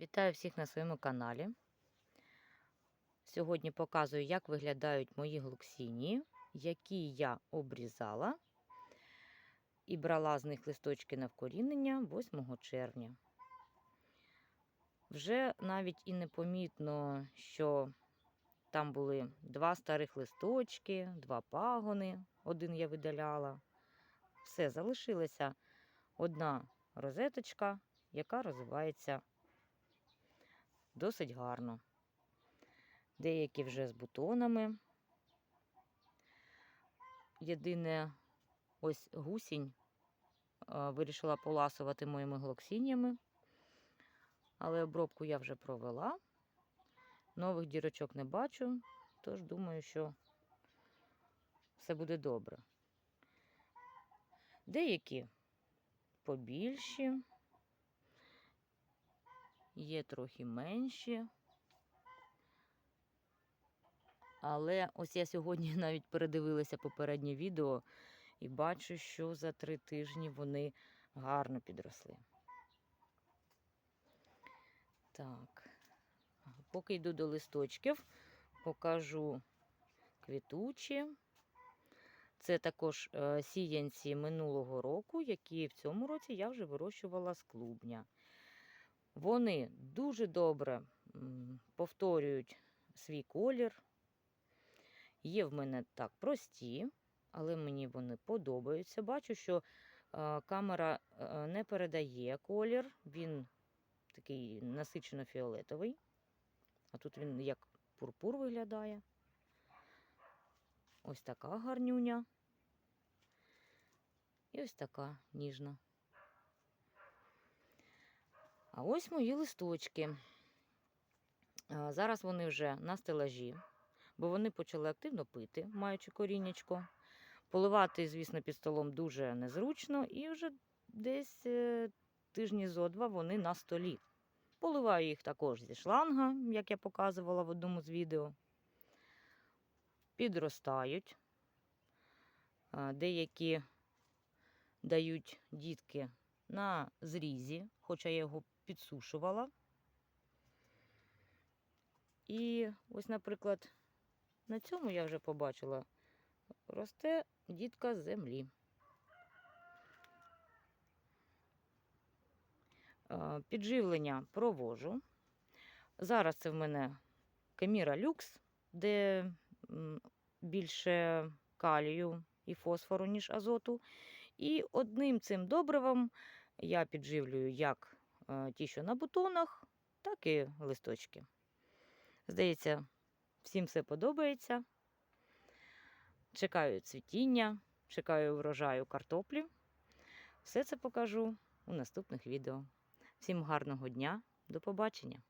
Вітаю всіх на своєму каналі. Сьогодні показую, як виглядають мої глуксінії, які я обрізала і брала з них листочки на вкорінення 8 червня. Вже навіть і непомітно, що там були два старих листочки, два пагони, один я видаляла. Все, залишилася одна розеточка, яка розвивається досить гарно. Деякі вже з бутонами. Єдине, ось гусінь вирішила поласувати моїми глоксіннями, але обробку я вже провела. Нових дірочок не бачу, тож думаю, що все буде добре. Деякі побільші, є трохи менші. Але ось я сьогодні навіть передивилася попереднє відео і бачу, що за три тижні вони гарно підросли. Так, поки йду до листочків, покажу квітучі. Це також е, сіянці минулого року, які в цьому році я вже вирощувала з клубня. Вони дуже добре повторюють свій колір. Є в мене так прості, але мені вони подобаються. Бачу, що е, камера е, не передає колір, він такий насичено фіолетовий. А тут він як пурпур виглядає. Ось така гарнюня. І ось така ніжна. А ось мої листочки. Зараз вони вже на стелажі, бо вони почали активно пити, маючи коріннячко. Поливати, звісно, під столом дуже незручно, і вже десь е, тижні зо два вони на столі. Поливаю їх також зі шланга, як я показувала в одному з відео. Підростають. Деякі дають дітки на зрізі, хоча я його підсушувала. І ось, наприклад, на цьому я вже побачила, росте дітка з землі. Е, Підживлення провожу. Зараз це в мене Кеміра Люкс, де більше калію і фосфору, ніж азоту. І одним цим добривом я підживлюю як е, ті, що на бутонах, так і листочки. Здається, всім все подобається. Чекаю цвітіння, чекаю врожаю картоплі. Все це покажу у наступних відео. Всім гарного дня, до побачення!